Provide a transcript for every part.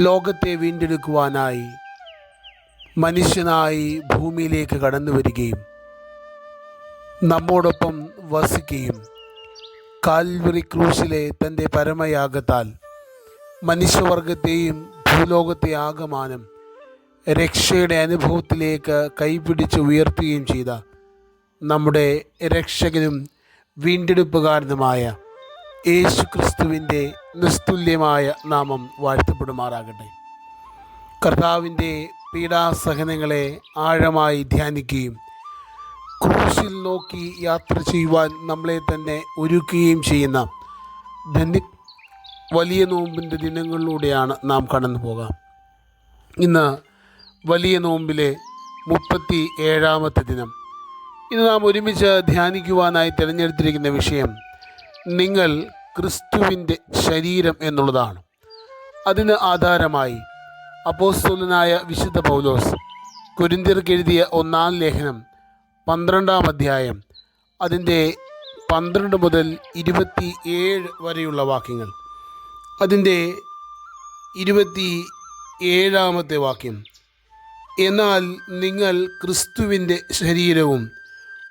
ലോകത്തെ വീണ്ടെടുക്കുവാനായി മനുഷ്യനായി ഭൂമിയിലേക്ക് കടന്നു വരികയും നമ്മോടൊപ്പം വസിക്കുകയും കാൽവറി ക്രൂശിലെ തന്റെ പരമയാഗത്താൽ മനുഷ്യവർഗത്തെയും ഭൂലോകത്തെ ആകമാനം രക്ഷയുടെ അനുഭവത്തിലേക്ക് കൈപിടിച്ച് ഉയർത്തുകയും ചെയ്ത നമ്മുടെ രക്ഷകനും വീണ്ടെടുപ്പുകാരനുമായ യേശു ക്രിസ്തുവിന്റെ നിസ്തുല്യമായ നാമം വാഴ്ത്തപ്പെടുമാറാകട്ടെ. കർത്താവിന്റെ പീഡാസഹനങ്ങളെ ആഴമായി ധ്യാനിക്കുകയും ക്രൂശിൽ നോക്കി യാത്ര ചെയ്യുവാൻ നമ്മളെ തന്നെ ഒരുക്കുകയും ചെയ്യുന്ന ധന്യ വലിയ നോമ്പിന്റെ ദിനങ്ങളിലൂടെയാണ് നാം കടന്നു പോകാം ഇന്ന് വലിയ നോമ്പിലെ മുപ്പത്തി ഏഴാമത്തെ ദിനം. ഇന്ന് നാം ഒരുമിച്ച് ധ്യാനിക്കുവാനായി തിരഞ്ഞെടുത്തിരിക്കുന്ന വിഷയം നിങ്ങൾ ക്രിസ്തുവിന്റെ ശരീരം എന്നുള്ളതാണ്. അതിന് ആധാരമായി അപ്പോസ്തലനായ വിശുദ്ധ പൗലോസ് കുരിന്തിർക്ക് എഴുതിയ ഒന്നാം ലേഖനം പന്ത്രണ്ടാം അധ്യായം അതിന്റെ പന്ത്രണ്ട് മുതൽ ഇരുപത്തി ഏഴ് വരെയുള്ള വാക്യങ്ങൾ. അതിന്റെ ഇരുപത്തി ഏഴാമത്തെ വാക്യം എന്നാൽ നിങ്ങൾ ക്രിസ്തുവിന്റെ ശരീരവും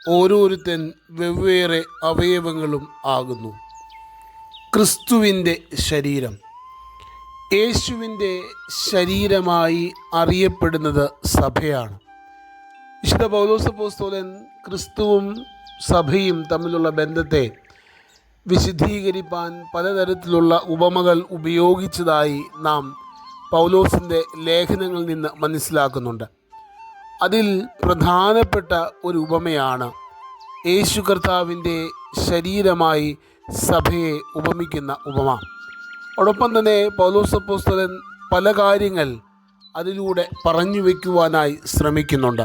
ഓരോരുത്തൻ വെവ്വേറെ അവയവങ്ങളും ആകുന്നു. ക്രിസ്തുവിന്റെ ശരീരം. യേശുവിന്റെ ശരീരമായി അറിയപ്പെടുന്നത് സഭയാണ്. വിശുദ്ധ പൗലോസപ്പോസ്തോലൻ ക്രിസ്തുവും സഭയും തമ്മിലുള്ള ബന്ധത്തെ വിശദീകരിപ്പാൻ പലതരത്തിലുള്ള ഉപമകൾ ഉപയോഗിച്ചതായി നാം പൗലോസിന്റെ ലേഖനങ്ങളിൽ നിന്ന് മനസ്സിലാക്കുന്നുണ്ട്. അതിൽ പ്രധാനപ്പെട്ട ഒരു ഉപമയാണ്. യേശു കർത്താവിന്റെ ശരീരമായി സഭയെ ഉപമിക്കുന്ന ഉപമ. അതോടൊപ്പം തന്നെ പൗലോസപ്പോസ്തലൻ പല കാര്യങ്ങൾ അതിലൂടെ പറഞ്ഞു വയ്ക്കുവാനായി ശ്രമിക്കുന്നുണ്ട്.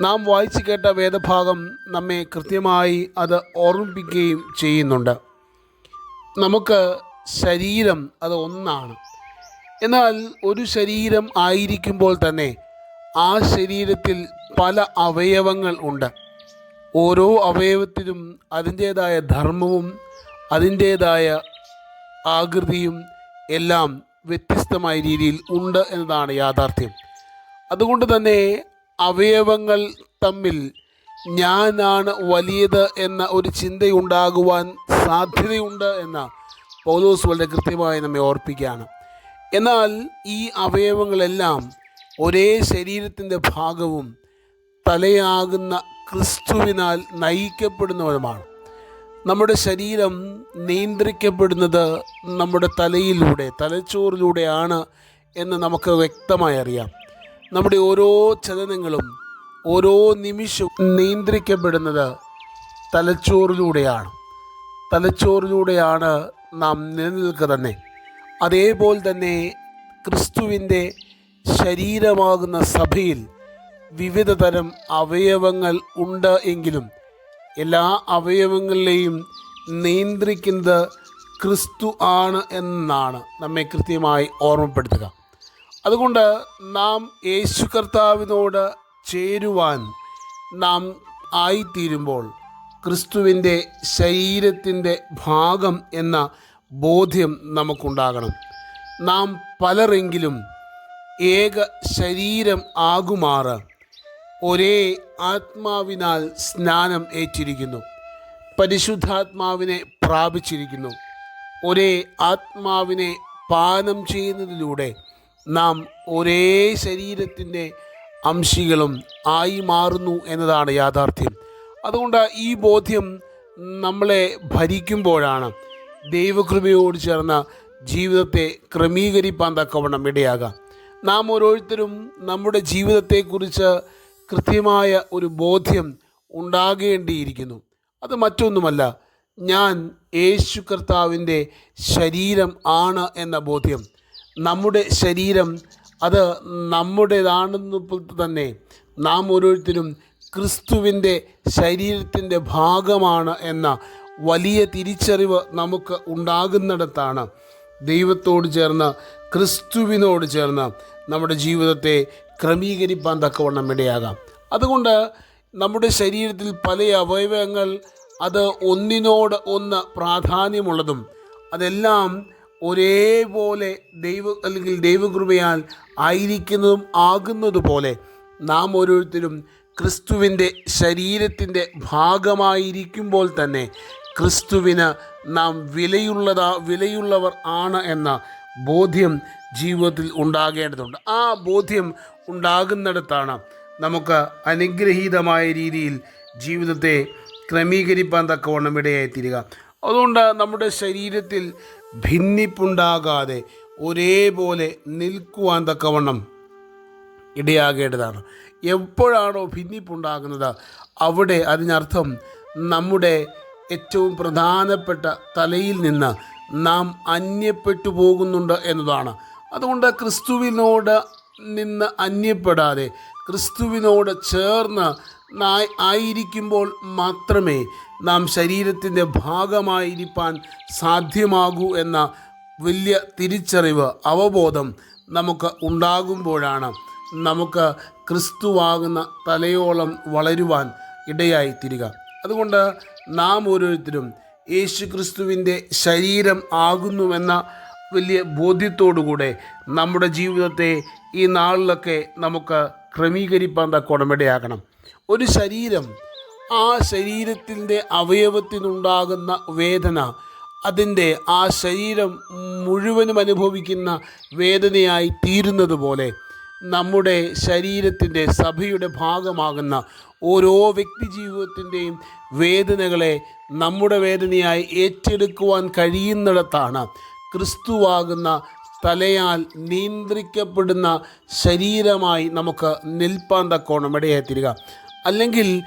നാം വായിച്ചു കേട്ട വേദഭാഗം നമ്മെ കൃത്യമായി അത് ഓർമ്മിപ്പിക്കുകയും ചെയ്യുന്നുണ്ട്. നമുക്ക് ശരീരം അത് ഒന്നാണ്. എന്നാൽ ഒരു ശരീരം ആയിരിക്കുമ്പോൾ തന്നെ ആ ശരീരത്തിൽ പല അവയവങ്ങൾ ഉണ്ട്. ഓരോ അവയവത്തിനും അതിന്റേതായ ധർമ്മവും അതിന്റേതായ ആകൃതിയും എല്ലാം വ്യത്യസ്തമായ രീതിയിൽ ഉണ്ട് എന്നതാണ് യാഥാർത്ഥ്യം. അതുകൊണ്ട് തന്നെ അവയവങ്ങൾ തമ്മിൽ ഞാനാണ് വലിയത് എന്ന ഒരു ചിന്തയുണ്ടാകുവാൻ സാധ്യതയുണ്ട് എന്ന പൗലോസ് വളരെ കൃത്യമായി നമ്മെ ഓർപ്പിക്കുകയാണ്. എന്നാൽ ഈ അവയവങ്ങളെല്ലാം ഒരേ ശരീരത്തിന്റെ ഭാഗവും തലയാകുന്ന ക്രിസ്തുവിനാൽ നയിക്കപ്പെടുന്നവരുമാണ്. നമ്മുടെ ശരീരം നിയന്ത്രിക്കപ്പെടുന്നത് നമ്മുടെ തലയിലൂടെ തലച്ചോറിലൂടെയാണ് എന്ന് നമുക്ക് വ്യക്തമായി അറിയാം. നമ്മുടെ ഓരോ ചലനങ്ങളും ഓരോ നിമിഷവും നിയന്ത്രിക്കപ്പെടുന്നത് തലച്ചോറിലൂടെയാണ്. തലച്ചോറിലൂടെയാണ് നാം നിലനിൽക്കുക തന്നെ. അതേപോലെ തന്നെ ക്രിസ്തുവിന്റെ ശരീരമാകുന്ന സഭയിൽ വിവിധ തരം അവയവങ്ങൾ ഉണ്ട് എങ്കിലും എല്ലാ അവയവങ്ങളിലെയും നിയന്ത്രിക്കുന്നത് ക്രിസ്തു ആണ് എന്നാണ് നമ്മെ കൃത്യമായി ഓർമ്മപ്പെടുത്തുക. അതുകൊണ്ട് നാം യേശു കർത്താവിനോട് ചേരുവാൻ നാം ആയിത്തീരുമ്പോൾ ക്രിസ്തുവിന്റെ ശരീരത്തിന്റെ ഭാഗം എന്ന ബോധ്യം നമുക്കുണ്ടാകണം. നാം പലരെങ്കിലും ഏക ശരീരം ആകുമാറ്. ഒരേ ആത്മാവിനാൽ സ്നാനം ഏറ്റിരിക്കുന്നു. പരിശുദ്ധാത്മാവിനെ പ്രാപിച്ചിരിക്കുന്നു. ഒരേ ആത്മാവിനെ പാനം ചെയ്യുന്നതിലൂടെ നാം ഒരേ ശരീരത്തിന്റെ അംശികളും ആയി മാറുന്നു എന്നതാണ് യാഥാർത്ഥ്യം. അതുകൊണ്ട് ഈ ബോധ്യം നമ്മളെ ഭരിക്കുമ്പോഴാണ് ദൈവകൃപയോട് ചേർന്ന ജീവിതത്തെ ക്രമീകരിപ്പാൻ തക്കവണ്ണം ഇടയാകാം നാം ഓരോരുത്തരും നമ്മുടെ ജീവിതത്തെക്കുറിച്ച് കൃത്യമായ ഒരു ബോധ്യം ഉണ്ടാകേണ്ടിയിരിക്കുന്നു. അത് മറ്റൊന്നുമല്ല ഞാൻ യേശു കർത്താവിന്റെ ശരീരം ആണ് എന്ന ബോധ്യം. നമ്മുടെ ശരീരം അത് നമ്മുടേതാണെന്ന് തന്നെ നാം ഓരോരുത്തരും ക്രിസ്തുവിന്റെ ശരീരത്തിന്റെ ഭാഗമാണ് എന്ന വലിയ തിരിച്ചറിവ് നമുക്ക് ഉണ്ടാകുന്നിടത്താണ് ദൈവത്തോട് ചേർന്ന് ക്രിസ്തുവിനോട് ചേർന്ന് നമ്മുടെ ജീവിതത്തെ ക്രമീകരിപ്പാൻ തക്കവണ്ണം ഇടയാകാം. അതുകൊണ്ട് നമ്മുടെ ശരീരത്തിൽ പല അവയവങ്ങൾ അത് ഒന്നിനോട് ഒന്ന് പ്രാധാന്യമുള്ളതും അതെല്ലാം ഒരേപോലെ ദൈവ അല്ലെങ്കിൽ ദൈവകൃപയാൽ ആയിരിക്കുന്നതും ആകുന്നതുപോലെ നാം ഓരോരുത്തരും ക്രിസ്തുവിന്റെ ശരീരത്തിന്റെ ഭാഗമായിരിക്കുമ്പോൾ തന്നെ ക്രിസ്തുവിന് നാം വിലയുള്ളതാ വിലയുള്ളവർ ആണ് എന്ന ബോധ്യം ജീവിതത്തിൽ ഉണ്ടാകേണ്ടതുണ്ട്. ആ ബോധ്യം ഉണ്ടാകുന്നിടത്താണ് നമുക്ക് അനുഗ്രഹീതമായ രീതിയിൽ ജീവിതത്തെ ക്രമീകരിപ്പാൻ തക്കവണ്ണം ഇടയായിത്തീരുക. അതുകൊണ്ട് നമ്മുടെ ശരീരത്തിൽ ഭിന്നിപ്പുണ്ടാകാതെ ഒരേപോലെ നിൽക്കുവാൻ തക്കവണ്ണം ഇടയാകേണ്ടതാണ്. എപ്പോഴാണോ ഭിന്നിപ്പുണ്ടാകുന്നത് അവിടെ അതിനർത്ഥം നമ്മുടെ ഏറ്റവും പ്രധാനപ്പെട്ട തലയിൽ നിന്ന് നാം അന്യപ്പെട്ടു പോകുന്നുണ്ട് എന്നതാണ്. അതുകൊണ്ട് ക്രിസ്തുവിനോട് നിന്ന് അന്യപ്പെടാതെ ക്രിസ്തുവിനോട് ചേർന്ന് ആയിരിക്കുമ്പോൾ മാത്രമേ നാം ശരീരത്തിന്റെ ഭാഗമായിരിക്കാൻ സാധ്യമാകൂ എന്ന വലിയ തിരിച്ചറിവ് അവബോധം നമുക്ക് ഉണ്ടാകുമ്പോഴാണ് നമുക്ക് ക്രിസ്തുവാകുന്ന തലയോളം വളരുവാൻ ഇടയായി തീരുക അതുകൊണ്ട് നാം ഓരോരുത്തരും യേശു ക്രിസ്തുവിന്റെ ശരീരം ആകുന്നുവെന്ന വലിയ ബോധ്യത്തോടുകൂടെ നമ്മുടെ ജീവിതത്തെ ഈ നാളിലൊക്കെ നമുക്ക് ക്രമീകരിപ്പാൻ തക്കോണം ഒരു ശരീരം ആ ശരീരത്തിന്റെ അവയവത്തിനുണ്ടാകുന്ന വേദന അതിന്റെ ആ ശരീരം മുഴുവനും അനുഭവിക്കുന്ന വേദനയായി തീരുന്നത് പോലെ നമ്മുടെ ശരീരത്തിന്റെ സഭയുടെ ഭാഗമാകുന്ന ഓരോ വ്യക്തി ജീവിതത്തിന്റെയും വേദനകളെ നമ്മുടെ വേദനയായി ഏറ്റെടുക്കുവാൻ കഴിയുന്നിടത്താണ് ക്രിസ്തുവാകുന്ന തലയാൽ നിയന്ത്രിക്കപ്പെടുന്ന ശരീരമായി നമുക്ക് നിൽപ്പാൻ തക്കോണം ഇടയായിത്തീരുക അല്ലെങ്കിൽ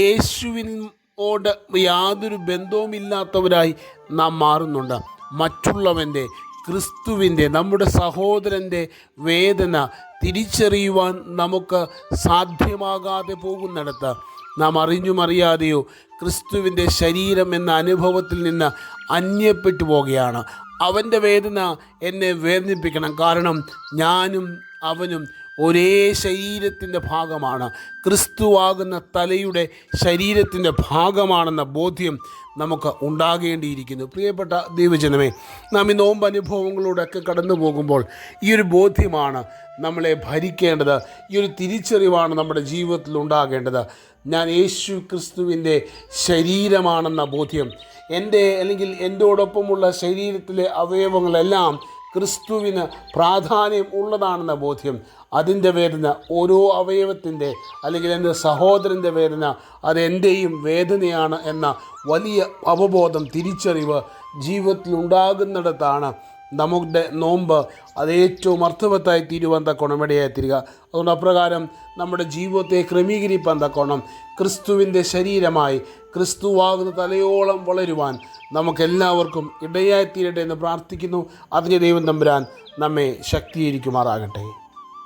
യേശുവിനോട് യാതൊരു ബന്ധവുമില്ലാത്തവരായി നാം മാറുന്നുണ്ട്. മറ്റുള്ളവന്റെ ക്രിസ്തുവിന്റെ നമ്മുടെ സഹോദരന്റെ വേദന തിരിച്ചറിയുവാൻ നമുക്ക് സാധ്യമാകാതെ പോകുന്നിടത്ത്. നാം അറിഞ്ഞും അറിയാതെയോ ക്രിസ്തുവിന്റെ ശരീരം എന്ന അനുഭവത്തിൽ നിന്ന് അന്യപ്പെട്ടു പോവുകയാണ്. അവന്റെ വേദന എന്നെ വേദനിപ്പിക്കണം. കാരണം ഞാനും അവനും ഒരേ ശരീരത്തിന്റെ ഭാഗമാണ്. ക്രിസ്തുവാകുന്ന തലയുടെ ശരീരത്തിന്റെ ഭാഗമാണെന്ന ബോധ്യം നമുക്ക് ഉണ്ടാകേണ്ടിയിരിക്കുന്നു. പ്രിയപ്പെട്ട ദൈവജനമേ നാം ഈ നോമ്പ് അനുഭവങ്ങളിലൂടെയൊക്കെ കടന്നു പോകുമ്പോൾ ഈ ഒരു ബോധ്യമാണ് നമ്മളെ ഭരിക്കേണ്ടത്. ഈ ഒരു തിരിച്ചറിവാണ് നമ്മുടെ ജീവിതത്തിൽ ഉണ്ടാകേണ്ടത്. ഞാൻ യേശു ക്രിസ്തുവിന്റെ ശരീരമാണെന്ന ബോധ്യം. എന്റെ അല്ലെങ്കിൽ എന്റോടൊപ്പമുള്ള ശരീരത്തിലെ അവയവങ്ങളെല്ലാം ക്രിസ്തുവിന് പ്രാധാന്യം ഉള്ളതാണെന്ന ബോധ്യം അതിന്റെ വേദന ഓരോ അവയവത്തിന്റെ അല്ലെങ്കിൽ എന്റെ സഹോദരന്റെ വേദന അതെന്റെയും വേദനയാണ് എന്ന വലിയ അവബോധം തിരിച്ചറിവ് ജീവിതത്തിൽ ഉണ്ടാകുന്നിടത്താണ് നമ്മുടെ നോമ്പ് അത് ഏറ്റവും അർത്ഥവത്തായി തീരുവാൻ തക്കോണം ഇടയായി തീരുക. അതുകൊണ്ട് അപ്രകാരം നമ്മുടെ ജീവിതത്തെ ക്രമീകരിപ്പാൻ തക്കോണം ക്രിസ്തുവിന്റെ ശരീരമായി ക്രിസ്തുവാകുന്ന തലയോളം വളരുവാൻ നമുക്കെല്ലാവർക്കും ഇടയായി തീരട്ടെ എന്ന് പ്രാർത്ഥിക്കുന്നു. അതിന് ദൈവം തമ്പുരാൻ നമ്മെ ശക്തീകരിക്കുമാറാകട്ടെ.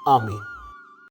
ആമീൻ.